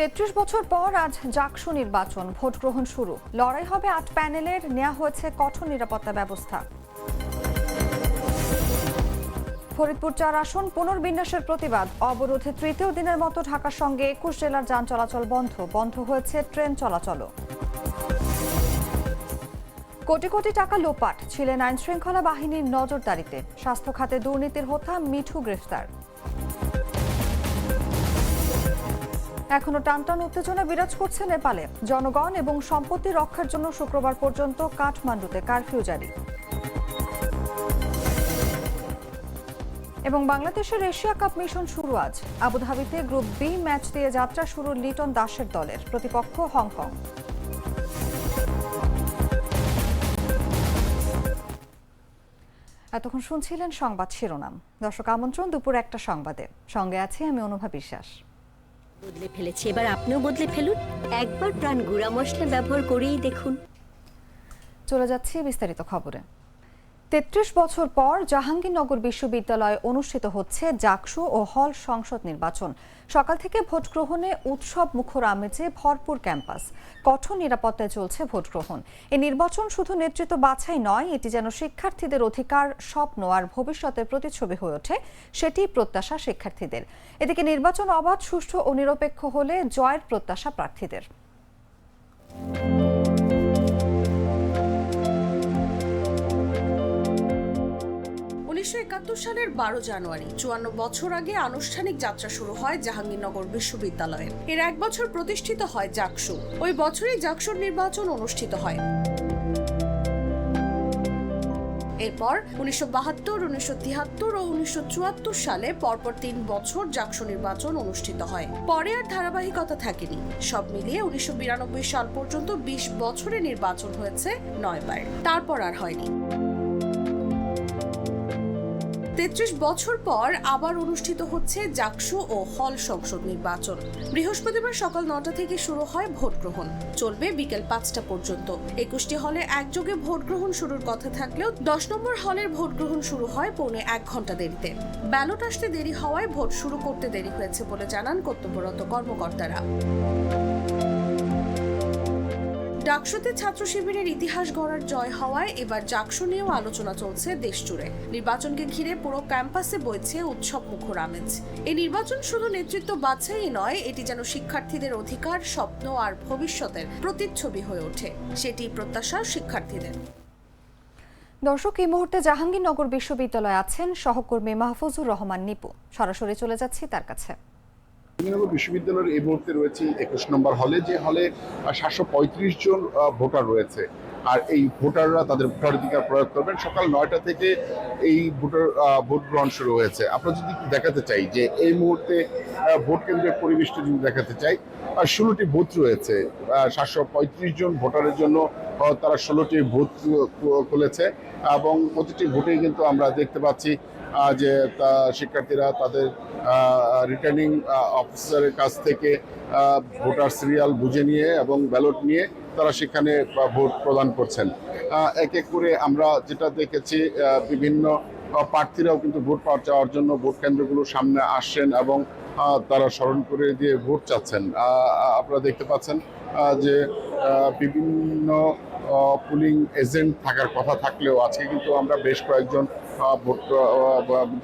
তেত্রিশ বছর পর আজ জাকসু নির্বাচন, ভোট গ্রহণ শুরু। লড়াই হবে আট প্যানেলের নেওয়া হয়েছে কঠোর নিরাপত্তা ব্যবস্থা। ফরিদপুর চার আসন, পুনর্বিন্যাসের প্রতিবাদ। অবরোধে তৃতীয় দিনের মতো ঢাকার সঙ্গে একুশ জেলার যান চলাচল বন্ধ। বন্ধ হয়েছে ট্রেন চলাচলও। কোটি কোটি টাকা লোপাট ছিলেন আইনশৃঙ্খলা বাহিনীর নজরদারিতে। স্বাস্থ্য খাতে দুর্নীতির হোথা মিঠু গ্রেফতার। এখনও টানটান উত্তেজনা বিরাজ করছে নেপালে। জনগণ এবং সম্পত্তি রক্ষার জন্য শুক্রবার পর্যন্ত কাঠমান্ডুতে কারফিউ জারি। এবং বাংলাদেশের এশিয়া কাপ মিশন শুরু আজ। আবুধাবিতে গ্রুপ বি ম্যাচ দিয়ে যাত্রা শুরু লিটন দাসের দলের, প্রতিপক্ষ হংকং। এতক্ষণ শুনছিলেন সংবাদ শিরোনাম। দর্শক আমন্ত্রণ দুপুর একটা সংবাদে। সঙ্গে আছি আমি অনুভা বিশ্বাস। বদলে ফেলেছি। এবার আপনিও বদলে ফেলুন। একবার প্রাণ গুঁড়া মশলা ব্যবহার করেই দেখুন। চলে যাচ্ছি বিস্তারিত খবরে। তেত্রিশ বছর পর জাহাঙ্গীরনগর বিশ্ববিদ্যালয়ে অনুষ্ঠিত হচ্ছে জাকসু ও হল সংসদ নির্বাচন। সকাল থেকে ভোট গ্রহণে উৎসব মুখর আমেজে ভরপুর ক্যাম্পাস। কঠোর নিরাপত্তায় চলছে ভোট গ্রহণ। এই নির্বাচন শুধু নেতৃত্ব বাছাই নয়, এটি যেন শিক্ষার্থীদের অধিকার, স্বপ্ন আর ভবিষ্যতের প্রতিচ্ছবি হয়ে ওঠে, সেটি প্রত্যাশা শিক্ষার্থীদের। এদিকে নির্বাচন অবাধ, সুষ্ঠু ও নিরপেক্ষ হলে জয়ের প্রত্যাশা প্রার্থীদের। উনিশশো একাত্তর সালের বারো জানুয়ারি, চুয়ান্ন বছর আগে আনুষ্ঠানিক যাত্রা শুরু হয় জাহাঙ্গীরনগর বিশ্ববিদ্যালয়ের এর এক বছর প্রতিষ্ঠিত হয় জাকসু। ওই বছরই জাকসুর নির্বাচন অনুষ্ঠিত হয়। এরপর উনিশশো বাহাত্তর, উনিশশো তিয়াত্তর ও উনিশশো চুয়াত্তর সালে পরপর তিন বছর জাকসু নির্বাচন অনুষ্ঠিত হয়। পরে আর ধারাবাহিকতা থাকেনি। সব মিলিয়ে উনিশশো বিরানব্বই সাল পর্যন্ত বিশ বছরে নির্বাচন হয়েছে নয়বার। তারপর আর হয়নি। তেত্রিশ বছর পর আবার অনুষ্ঠিত হচ্ছে জাকসু ও হল সংসদ নির্বাচন। বৃহস্পতিবার সকাল নটা থেকে শুরু হয় ভোট গ্রহণ। চলবে বিকেল পাঁচটা পর্যন্ত। একুশটি হলে একযোগে ভোট গ্রহণ শুরুর কথা থাকলেও দশ নম্বর হলের ভোট গ্রহণ শুরু হয় পৌনে এক ঘণ্টা দেরিতে। ব্যালট আসতে দেরি হওয়ায় ভোট শুরু করতে দেরি হয়েছে বলে জানান কর্তব্যরত কর্মকর্তারা। ডাকসুতে ছাত্র শিবিরের ইতিহাস গড়ার জয় হওয়ায় এবার জাকসু নিয়েও আলোচনা চলছে দেশ জুড়ে নির্বাচনকে ঘিরে পুরো ক্যাম্পাসে বইছে উৎসব মুখর আমেজ। এই নির্বাচন শুধু নেতৃত্ব বাছাই নয়, এটি যেন শিক্ষার্থীদের অধিকার, স্বপ্ন আর ভবিষ্যতের প্রতিচ্ছবি হয়ে ওঠে। সেটি প্রত্যাশা শিক্ষার্থীদের। দর্শক, এই মুহূর্তে জাহাঙ্গীরনগর বিশ্ববিদ্যালয়ে আছেন সহকর্মী মাহফুজুর রহমান নিপু। সরাসরি চলে যাচ্ছি তার কাছে। জাহাঙ্গীরনগর বিশ্ববিদ্যালয়ের এই মুহূর্তে রয়েছে একুশ নম্বর হলে। যে হলে সাতশো পঁয়ত্রিশ জন ভোটার রয়েছে। আর এই ভোটাররা তাদের ভোটাধিকার প্রয়োগ করবেন। সকাল নয়টা থেকে এই ভোটার ভোট গ্রহণ শুরু হয়েছে। আমরা যদি দেখাতে চাই যে এই মুহূর্তে ভোট কেন্দ্রের পরিবেশটা যদি দেখাতে চাই আর ষোলোটি বুথ রয়েছে সাতশো পঁয়ত্রিশ জন ভোটারের জন্য তারা ষোলোটি বুথ খুলেছে এবং প্রতিটি ভোটেই কিন্তু আমরা দেখতে পাচ্ছি যে তা শিক্ষার্থীরা তাদের রিটার্নিং অফিসারের কাছ থেকে ভোটার সিরিয়াল বুঝে নিয়ে এবং ব্যালট নিয়ে তারা সেখানে ভোট প্রদান করছেন। এক এক করে আমরা যেটা দেখেছি বিভিন্ন প্রার্থীরাও কিন্তু ভোট পাওয়া চাওয়ার জন্য ভোট কেন্দ্রগুলোর সামনে আসছেন এবং তারা স্মরণ করে দিয়ে ভোট চাচ্ছেন। আপনারা দেখতে পাচ্ছেন যে বিভিন্ন পুলিং এজেন্ট থাকার কথা থাকলেও আজকে কিন্তু আমরা বেশ কয়েকজন ভোট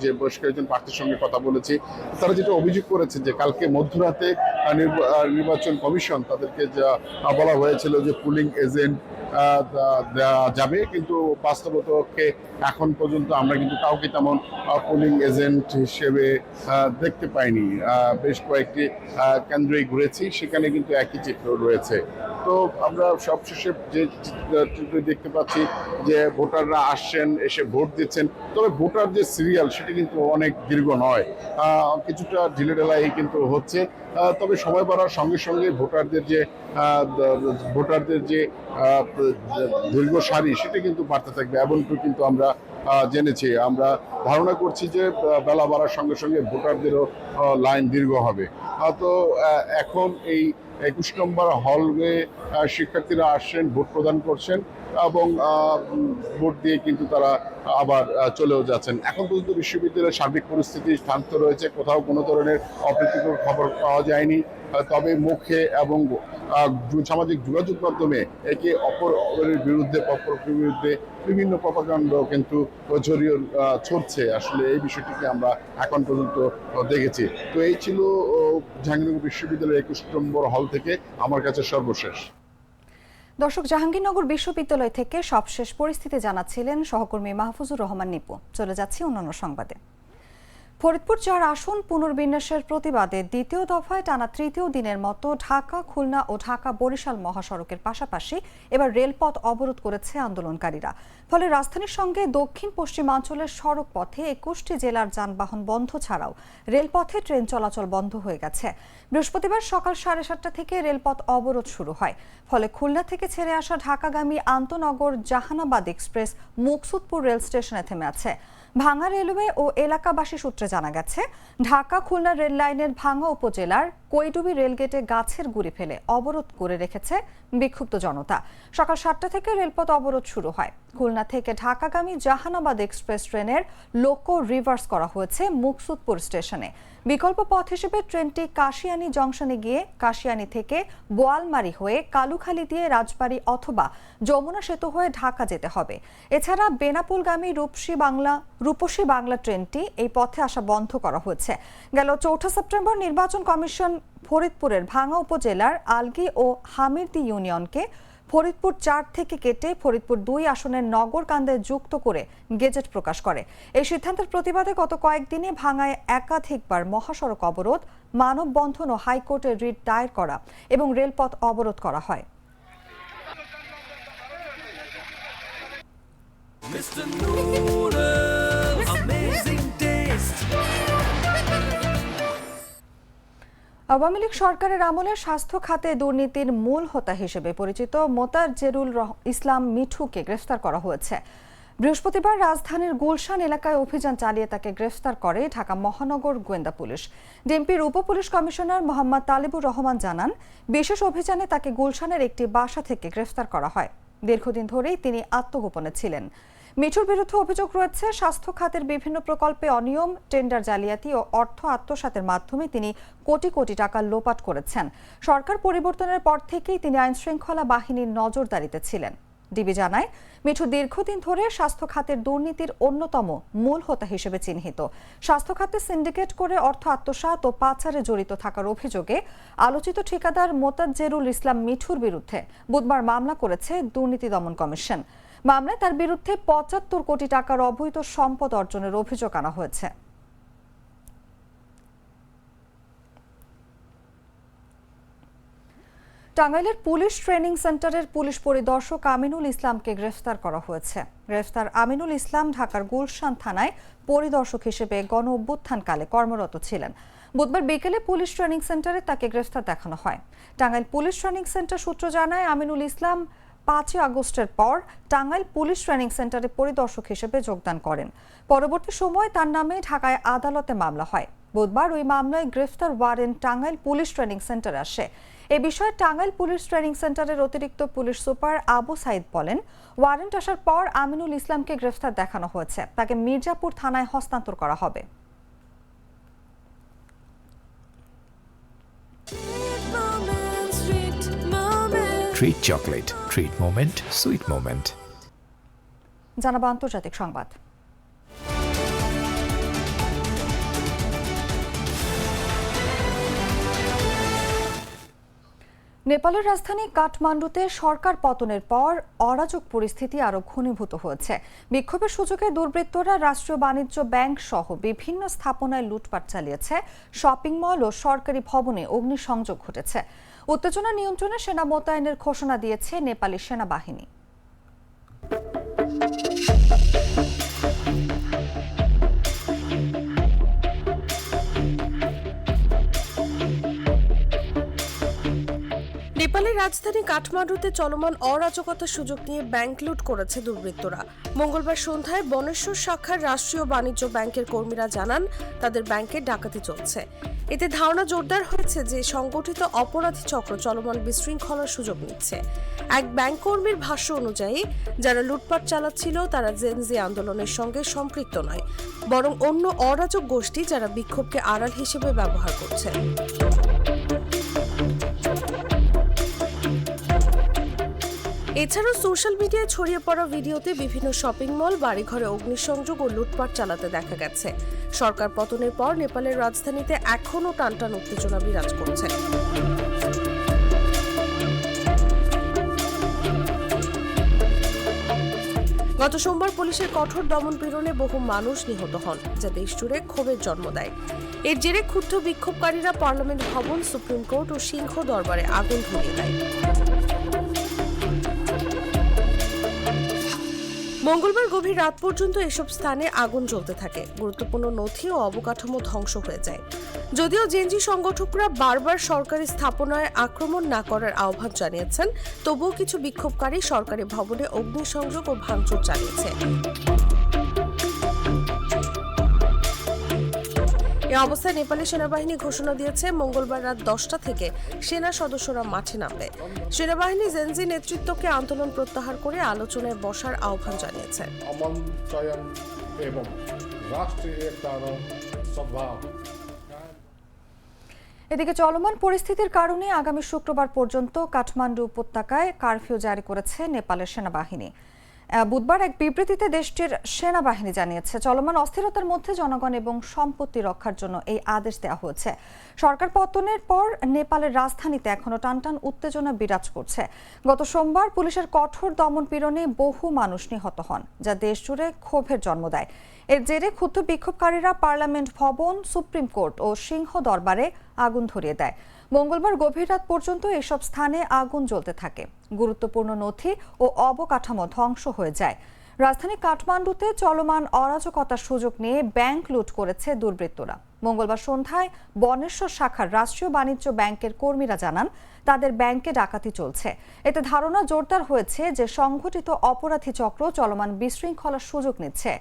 যে বেশ কয়েকজন প্রার্থীর সঙ্গে কথা বলেছি। তারা যেটা অভিযোগ করেছে যে কালকে মধ্যরাতে নির্বা- নির্বাচন কমিশন তাদেরকে যা বলা হয়েছিল যে পুলিং এজেন্ট যাবে। কিন্তু বাস্তবতকে এখন পর্যন্ত আমরা কিন্তু কাউকে তেমন পুলিং এজেন্ট হিসেবে দেখতে পাইনি। বেশ কয়েকটি আহ, কেন্দ্রেই ঘুরেছি সেখানে কিন্তু একই চিত্র রয়েছে। তো আমরা সবশেষে যে চিত্র- দেখতে পাচ্ছি যে ভোটাররা আসছেন এসে ভোট দিচ্ছেন তবে ভোটার যে সিরিয়াল সেটা কিন্তু অনেক দীর্ঘ নয়। কিছুটা ঢিলেঢালাই কিন্তু হচ্ছে। তবে সময় বাড়ার সঙ্গে সঙ্গে ভোটারদের যে ভোটারদের যে দীর্ঘ সারি সেটা কিন্তু বাড়তে থাকবে। এমনটুকু কিন্তু আমরা জেনেছি। আমরা ধারণা করছি যে বেলা বাড়ার সঙ্গে সঙ্গে ভোটারদেরও লাইন দীর্ঘ হবে। তো এখন এই একুশ নম্বর হলে শিক্ষার্থীরা আসছেন, ভোট প্রদান করছেন এবং ভোট দিয়ে কিন্তু তারা আবার চলেও যাচ্ছেন। এখন পর্যন্ত বিশ্ববিদ্যালয়ের সার্বিক পরিস্থিতি শান্ত রয়েছে। কোথাও কোনো ধরনের অপ্রীতিকর খবর পাওয়া যায়নি। তবে মুখে এবং সামাজিক যোগাযোগ মাধ্যমে একে অপরের বিরুদ্ধে পরপরের বিরুদ্ধে বিভিন্ন প্রপাকাণ্ড কিন্তু ছড়িয়ে ছড়ছে আসলে এই বিষয়টিকে আমরা এখন পর্যন্ত দেখেছি। তো এই ছিল জাহাঙ্গীরনগর বিশ্ববিদ্যালয়ের একুশ নম্বর হল থেকে। আমার কাছে সর্বশেষ। দর্শক, জাহাঙ্গীরনগর বিশ্ববিদ্যালয় থেকে সবশেষ পরিস্থিতি জানাচ্ছিলেন সহকর্মী মাহফুজুর রহমান নিপু। চলে যাচ্ছি অন্যান্য সংবাদে। ফরিদপুর চার আসন পুনর্বিন্যাসের প্রতিবাদে দ্বিতীয় দফায় টানা তৃতীয় দিনের মতো ঢাকা, খুলনা ও ঢাকা বরিশাল মহাসড়কের পাশাপাশি এবার রেলপথ অবরোধ করেছে আন্দোলনকারীরা। ফলে রাজধানীর সঙ্গে দক্ষিণ পশ্চিমাঞ্চলের সড়ক পথে একুশটি জেলার যানবাহন বন্ধ ছাড়াও রেলপথে ট্রেন চলাচল বন্ধ হয়ে গেছে। বৃহস্পতিবার সকাল সাড়ে সাতটা থেকে রেলপথ অবরোধ শুরু হয়। ফলে খুলনা থেকে ছেড়ে আসা ঢাকাগামী আন্তনগর জাহানাবাদ এক্সপ্রেস মুকসুদপুর রেল স্টেশনে থেমে আছে। ভাঙা রেলওয়ে ও এলাকাবাসী সূত্রে জানা গেছে, ঢাকা খুলনা রেল লাইনের ভাঙা উপজেলার কৈডুবি রেলগেটে গাছের গুড়ি ফেলে অবরোধ করে রেখেছে বিক্ষুব্ধ জনতা। সকাল সাতটা থেকে রেলপথ অবরোধ শুরু হয়। খুলনা থেকে ঢাকাগামী জাহানাবাদ এক্সপ্রেস ট্রেনের লোকো রিভার্স করা হয়েছে মুকসুদপুর স্টেশনে। বিকল্প পথ হিসেবে ট্রেনটি কাশিয়ানী জংশনে গিয়ে কাশিয়ানী থেকে বোয়ালমারি হয়ে কালুখালী দিয়ে রাজবাড়ী অথবা যমুনা সেতু হয়ে ঢাকা যেতে হবে। এছাড়া বেনাপুলগামী রূপসী বাংলা রূপসী বাংলা ট্রেনটি এই পথে আসা বন্ধ করা হয়েছে। গেল চৌঠা সেপ্টেম্বর নির্বাচন কমিশন ফরিদপুরের ভাঙা উপজেলার আলগি ও হামিরদি ইউনিয়নকে ফরিদপুর চার থেকে কেটে ফরিদপুর দুই আসনের নগরকান্দে যুক্ত করে গেজেট প্রকাশ করে এই সিদ্ধান্তের প্রতিবাদে গত কয়েকদিনে ভাঙায় একাধিকবার মহাসড়ক অবরোধ মানববন্ধন ও হাইকোর্টে রিট দায়ের করা এবং রেলপথ অবরোধ করা হয় Mr. Noodle, amazing Awami League সরকারের আমলে স্বাস্থ্য খাতে দুর্নীতির মূল হোতা হিসেবে পরিচিত মোতাজ্জেরুল রহ- ইসলাম মিঠুকে গ্রেফতার করা হয়েছে। বৃহস্পতিবার রাজধানীর গুলশান এলাকায় অভিযান চালিয়ে তাকে গ্রেফতার করে ঢাকা মহানগর গোয়েন্দা পুলিশ। ডিএমপির উপ পুলিশ কমিশনার মোহাম্মদ তালিবুর রহমান জানান, বিশেষ অভিযানে তাকে গুলশানের একটি বাসা থেকে গ্রেফতার করা হয়। দীর্ঘদিন ধরেই তিনি আত্মগোপনে ছিলেন। মিঠুর বিরুদ্ধে অভিযোগ রয়েছে, স্বাস্থ্য খাতের বিভিন্ন প্রকল্পে অনিয়ম, টেন্ডার জালিয়াতি ও অর্থ আত্মসাতের মাধ্যমে তিনি কোটি কোটি টাকা লোপাট করেছেন। সরকার পরিবর্তনের পর থেকেই তিনি আইন শৃঙ্খলা বাহিনীর নজরদারিতে ছিলেন। ডিবি জানায়, মিঠু দীর্ঘদিন ধরে স্বাস্থ্য খাতের দুর্নীতির অন্যতম মূল হোতা হিসেবে চিহ্নিত। স্বাস্থ্য খাতে সিন্ডিকেট করে অর্থ আত্মসাৎ ও পাচারে জড়িত থাকার অভিযোগে আলোচিত ঠিকাদার মোতাজ্জেরুল ইসলাম মিঠুর বিরুদ্ধে বুধবার মামলা করেছে দুর্নীতি দমন কমিশন। মামলায় তার বিরুদ্ধে পঁচাত্তর কোটি টাকার অবৈধ সম্পদ অর্জনের অভিযোগ আনা হয়েছে। টাঙ্গাইলের পুলিশ ট্রেনিং সেন্টারের পুলিশ পরিদর্শক আমিনুল ইসলামকে গ্রেফতার করা হয়েছে। গ্রেফতার আমিনুল ইসলাম ঢাকার গুলশান থানায় পরিদর্শক হিসেবে গণ অভ্যুত্থানকালে কর্মরত ছিলেন। বুধবার বিকেলে পুলিশ ট্রেনিং সেন্টারে তাকে গ্রেফতার দেখানো হয়। টাঙ্গাইল পুলিশ ট্রেনিং সেন্টার সূত্র জানায়, আমিনুল ইসলাম পাঁচই আগস্টের পর টাঙ্গাইল পুলিশ ট্রেনিং সেন্টারে পরিদর্শক হিসেবে যোগদান করেন। পরবর্তী সময় তার নামে ঢাকায় আদালতে মামলা হয়। বুধবার ওই মামলায় গ্রেফতার ওয়ারেন্ট টাঙ্গাইল পুলিশ ট্রেনিং সেন্টারে আসে। এ বিষয়ে টাঙ্গাইল পুলিশ ট্রেনিং সেন্টারের অতিরিক্ত পুলিশ সুপার আবু সাইদ বলেন, ওয়ারেন্ট আসার পর আমিনুল ইসলামকে গ্রেফতার দেখানো হয়েছে। তাকে মির্জাপুর থানায় হস্তান্তর করা হবে। Treat chocolate. Treat moment. Sweet moment. জানাব আন্তর্জাতিক সংবাদ নেপালের রাজধানী কাঠমান্ডুতে সরকার পতনের পর অরাজক পরিস্থিতি আরও ঘনীভূত হয়েছে বিক্ষোভের সুযোগে দুর্বৃত্তরা রাষ্ট্রীয় বাণিজ্য ব্যাংক সহ বিভিন্ন স্থাপনায় লুটপাট চালিয়েছে, শপিং মল ও সরকারি ভবনে অগ্নিসংযোগ ঘটেছে উত্তেজনা নিয়ন্ত্রণে সেনা মোতায়েনের ঘোষণা দিয়েছে নেপালি সেনাবাহিনী। নেপালের রাজধানী কাঠমান্ডুতে চলমান অরাজকতার সুযোগ নিয়ে ব্যাংক লুট করেছে দুর্বৃত্তরা। মঙ্গলবার সন্ধ্যায় বনেশ্বর শাখার রাষ্ট্রীয় বাণিজ্য ব্যাংকের কর্মীরা জানান, তাদের ব্যাংকে ডাকাতি চলছে। এতে ধারণা জোরদার হয়েছে যে সংগঠিত অপরাধী চক্র চলমান বিশৃঙ্খলার সুযোগ নিচ্ছে। এক ব্যাংক কর্মীর ভাষ্য অনুযায়ী, যারা লুটপাট চালাচ্ছিল, তারা জেনজি আন্দোলনের সঙ্গে সম্পৃক্ত নয়, বরং অন্য অরাজক গোষ্ঠী যারা বিক্ষোভকে আড়াল হিসেবে ব্যবহার করছে। এছাড়াও সোশ্যাল মিডিয়ায় ছড়িয়ে পড়া ভিডিওতে বিভিন্ন শপিং মল, বাড়িঘরে অগ্নিসংযোগ ও লুটপাট চালাতে দেখা গেছে। সরকার পতনের পর নেপালের রাজধানীতে এখনও টানটান উত্তেজনা বিরাজ করছে। গত সোমবার পুলিশের কঠোর দমন পীড়নে বহু মানুষ নিহত হন, যা দেশ জুড়ে ক্ষোভের জন্ম দেয়। এর জেরে ক্ষুব্ধ বিক্ষোভকারীরা পার্লামেন্ট ভবন, সুপ্রিম কোর্ট ও সিংহ দরবারে আগুন ধরিয়ে দেয়। মঙ্গলবার গভীর রাত পর্যন্ত এসব স্থানে আগুন জ্বলতে থাকে। গুরুত্বপূর্ণ নথি ও অবকাঠামো ধ্বংস হয়ে যায়। যদিও জেনজি সংগঠকরা বারবার সরকারি স্থাপনায় আক্রমণ না করার আহ্বান জানিয়েছেন, তবুও কিছু বিক্ষোভকারী সরকারি ভবনে অগ্নিসংযোগ ও ভাঙচুর চালিয়েছে। এ অবস্থায় নেপালি সেনাবাহিনী ঘোষণা দিয়েছে মঙ্গলবার রাত দশটা থেকে সেনা সদস্যরা মাঠে নামবে। সেনাবাহিনী জেনজি নেতৃত্বকে আন্দোলন প্রত্যাহার করে আলোচনায় বসার আহ্বান জানিয়েছে। এদিকে চলমান পরিস্থিতির কারণে আগামী শুক্রবার পর্যন্ত কাঠমান্ডু উপত্যকায় কারফিউ জারি করেছে নেপালের সেনাবাহিনী। বুধবার এক বিবৃতিতে দেশটির সেনাবাহিনী জানিয়েছে, চলমান অস্থিরতার মধ্যে জনগণ এবং সম্পত্তি রক্ষার জন্য এই আদেশ দেওয়া হয়েছে। সরকার পতনের পর নেপালের রাজধানীতে এখনও টানটান উত্তেজনা বিরাজ করছে। গত সোমবার পুলিশের কঠোর দমন পীড়নে বহু মানুষ নিহত হন, যা দেশ জুড়ে ক্ষোভের জন্ম দেয়। এর জেরে ক্ষুব্ধ বিক্ষোভকারীরা পার্লামেন্ট ভবন, সুপ্রিম কোর্ট ও সিংহ দরবারে আগুন ধরিয়ে দেয়। মঙ্গলবার গভীর রাত পর্যন্ত এসব স্থানে আগুন জ্বলতে থাকে। গুরুত্বপূর্ণ নথি ও অবকাঠামো ধ্বংস হয়ে যায়। রাজধানী কাঠমান্ডুতে চলমান অরাজকতার সুযোগ নিয়ে ব্যাংক লুট করেছে দুর্বৃত্তরা। মঙ্গলবার সন্ধ্যায় বনেশ্বর শাখার রাষ্ট্রীয় বাণিজ্য ব্যাংকের কর্মীরা জানান, তাদের ব্যাংকে ডাকাতি চলছে। এতে ধারণা জোরদার হয়েছে যে সংঘটিত অপরাধী চক্র চলমান বিশৃঙ্খলার সুযোগ নিচ্ছে।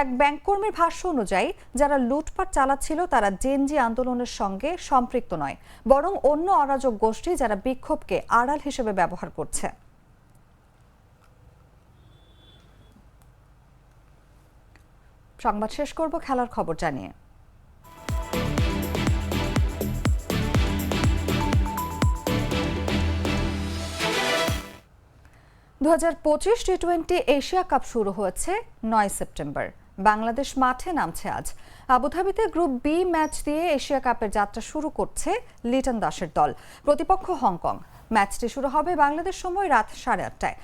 এক ব্যাংক কর্মীর ভাষ্য অনুযায়ী, যারা লুটপাট চালাচ্ছিল, তারা জেনজি আন্দোলনের সঙ্গে সম্পৃক্ত নয়, বরং অন্য অরাজক গোষ্ঠী যারা বিক্ষোভকে আড়াল হিসেবে ব্যবহার করছে। সংবাদ শেষ করব, খেলার খবর জানিয়ে। দু হাজার পঁচিশ টি টোয়েন্টি এশিয়া কাপ শুরু হয়েছে নয় সেপ্টেম্বর। বাংলাদেশ মাঠে নামছে আজ। আবুধাবিতে গ্রুপ বি ম্যাচ দিয়ে এশিয়া কাপের যাত্রা শুরু করছে লিটন দাসের দল, প্রতিপক্ষ হংকং। ম্যাচটি শুরু হবে বাংলাদেশ সময় রাত সাড়ে আটটায়।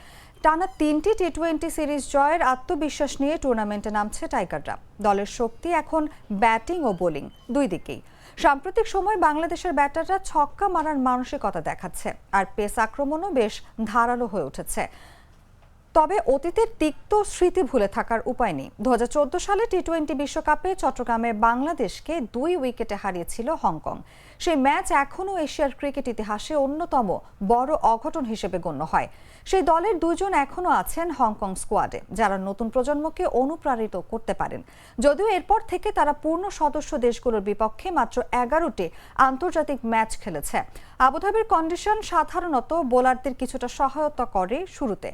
টানা তিনটি টি টোয়েন্টি সিরিজ জয়ের আত্মবিশ্বাস নিয়ে টুর্নামেন্টে নামছে টাইগাররা। দলের শক্তি এখন ব্যাটিং ও বোলিং, দুই দিকেই। সাম্প্রতিক সময় বাংলাদেশের ব্যাটাররা ছক্কা মারার মানসিকতা দেখাচ্ছে, আর পেস আক্রমণও বেশ ধারালো হয়ে উঠেছে। তবে অতীতের তিক্ত স্মৃতি ভুলে থাকার উপায় নেই। দু হাজার চোদ্দ সালে টি টোয়েন্টি বিশ্বকাপে চট্টগ্রামে বাংলাদেশকে দুই উইকেটে হারিয়েছিল হংকং। সেই ম্যাচ এখনও এশিয়ার ক্রিকেট ইতিহাসে অন্যতম বড় অঘটন হিসেবে গণ্য হয়। সেই দলের দুজন এখনও আছেন হংকং স্কোয়াডে, যারা নতুন প্রজন্মকে অনুপ্রাণিত করতে পারেন। যদিও এরপর থেকে তারা পূর্ণ সদস্য দেশগুলোর বিপক্ষে মাত্র এগারোটি আন্তর্জাতিক ম্যাচ খেলেছে। আবুধাবির কন্ডিশন সাধারণত বোলারদের কিছুটা সহায়তা করে শুরুতে।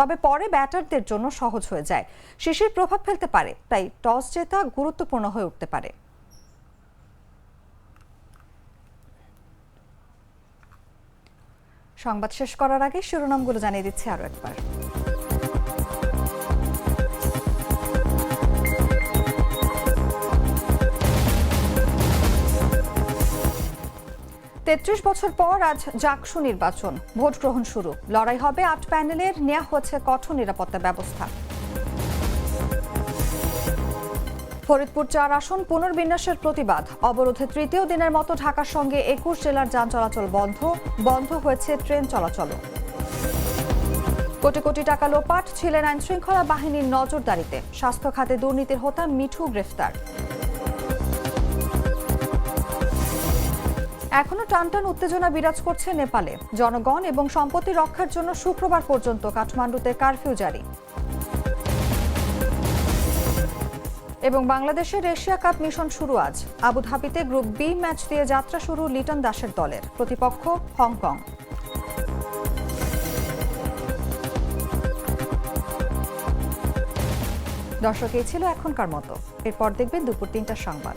তবে পরে ব্যাটারদের জন্য সহজ হয়ে যায়। শিশির প্রভাব ফেলতে পারে, তাই টস জেতা গুরুত্বপূর্ণ হয়ে উঠতে পারে। সংবাদ শেষ করার আগে শিরোনামগুলো জানিয়ে দিচ্ছি আরও একবার। তেত্রিশ বছর পর আজ জাকসু নির্বাচন। ভোট গ্রহণ শুরু। লড়াই হবে আট প্যানেলের। নেওয়া হচ্ছে কঠোর নিরাপত্তা ব্যবস্থা। ফরিদপুর চার আসন পুনর্বিন্যাসের প্রতিবাদ। অবরোধে তৃতীয় দিনের মতো ঢাকার সঙ্গে একুশ জেলার যান চলাচল বন্ধ। বন্ধ হয়েছে ট্রেন চলাচল কোটি কোটি টাকা লোপাট ছিলেন আইন শৃঙ্খলা বাহিনীর নজরদারিতে। স্বাস্থ্য খাতে দুর্নীতির হোতা মিঠু গ্রেফতার। এখনও টানটান উত্তেজনা বিরাজ করছে নেপালে। জনগণ এবং সম্পত্তি রক্ষার জন্য শুক্রবার পর্যন্ত কাঠমান্ডুতে কারফিউ জারি। এবং বাংলাদেশের এশিয়া কাপ মিশন শুরু আজ। আবুধাবিতে গ্রুপ বি ম্যাচ দিয়ে যাত্রা শুরু লিটন দাসের দলের। প্রতিপক্ষ হংকং। দর্শক, এই ছিল এখনকার মতো। এরপর দেখবেন দুপুর তিনটার সংবাদ।